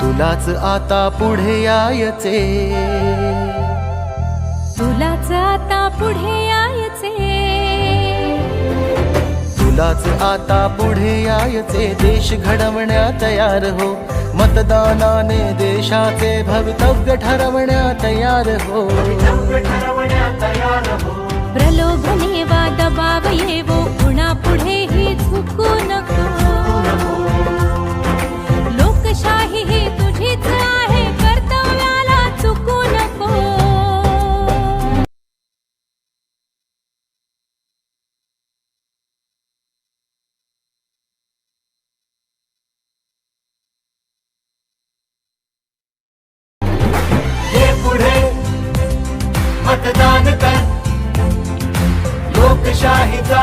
तुलाच आता पुढे यायचे. तुलाच आता पुढे यायचे. तुलाच आता पुढे यायचे. देश घडवण्या तयार हो. मतदानाने देशाचे भवितव्य ठरवण्या तयार हो. प्रलोभने वा दबाव येवो मतदान कर लोकशाहीचा